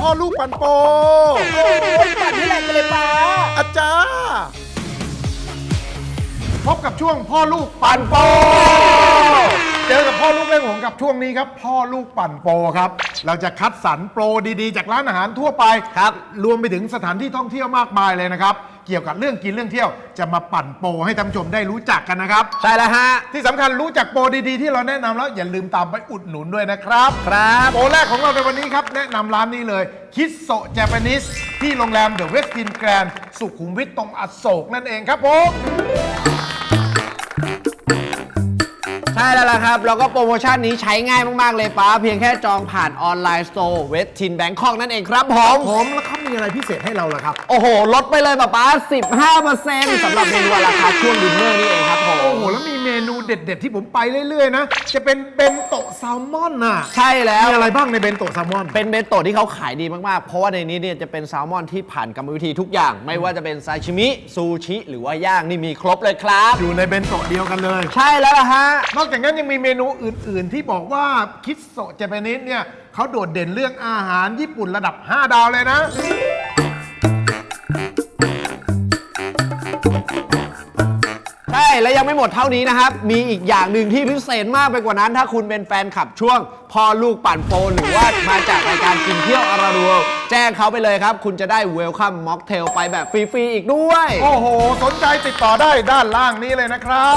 พ่อลูกปันโปโอ้ยปั่นที่แหลกกันเลยป้าอาจารย์พบกับช่วงพ่อลูกปั่นโป เจอกับพ่อลูกเล่นหงกับช่วงนี้ครับ พ่อลูกปั่นโปครับ เราจะคัดสรรโปรดีๆ จากร้านอาหารทั่วไปครับ รวมไปถึงสถานที่ท่องเที่ยวมากมายเลยนะครับ เกี่ยวกับเรื่องกินเรื่องเที่ยว จะมาปั่นโปรให้ท่านผู้ชมได้รู้จักกันนะครับ ใช่แล้วฮะ ที่สำคัญรู้จักโปรดีๆที่เราแนะนำแล้วอย่าลืมตามไปอุดหนุนด้วยนะครับ ครับ โปรแรกของเราในวันนี้ครับ แนะนำร้านนี้เลยคิสโซเจแปนิสที่โรงแรมเดอะเวสตินแกรนสุขุมวิทตรงอโศกนั่นเองครับผม แล้วล่ะครับ แล้วก็โปรโมชั่นนี้ใช้ง่ายมาก ๆ เลยป้า เพียงแค่จองผ่านออนไลน์สโตร์เวสทินแบงคอกนั่นเองครับผม ผมแล้วเขามีอะไรพิเศษให้เราล่ะครับ โอ้โห ลดไปเลยป้าป้า15%สำหรับเมนูราคาช่วงดินเนอร์นี่เองครับผม โอ้โห แล้วมีเมนูเด็ด ๆ ที่ผมไปเรื่อย ๆ นะ จะเป็นเบนโตะแซลมอนน่ะใช่แล้ว มีอะไรบ้างในเบนโตะแซลมอน เป็นเบนโตะที่เขาขายดีมาก ๆ เพราะว่าในนี้เนี่ยจะเป็นแซลมอนที่ผ่านกรรมวิธีทุกอย่าง ไม่ว่าจะเป็นซาชิมิ ซูชิ หรือว่าย่างนี่มีครบเลยครับ อยู่ในเบนโตะเดียวกันเลย ใช่แล้วล่ะฮะ นอกจากนั้นยังมีเมนูอื่น ๆ ที่บอกว่าคิดโซเจแปนิสเนี่ยเขาโดดเด่นเรื่องอาหารญี่ปุ่นระดับ 5 ดาวเลยนะ ช่และยังไม่หมดเท่านี้นะครับ มีอีกอย่างหนึ่งที่พิเศษมากไปกว่านั้น ถ้าคุณเป็นแฟนขับช่วงพ่อลูกปั่นโปหรือว่ามาจากรายการกินเที่ยวอาราดูแจ้งเขาไปเลยครับ คุณจะได้เวลคัมม็อกเทลไปแบบฟรี ๆ อีกด้วย โอ้โห สนใจติดต่อได้ด้านล่างนี้เลยนะครับ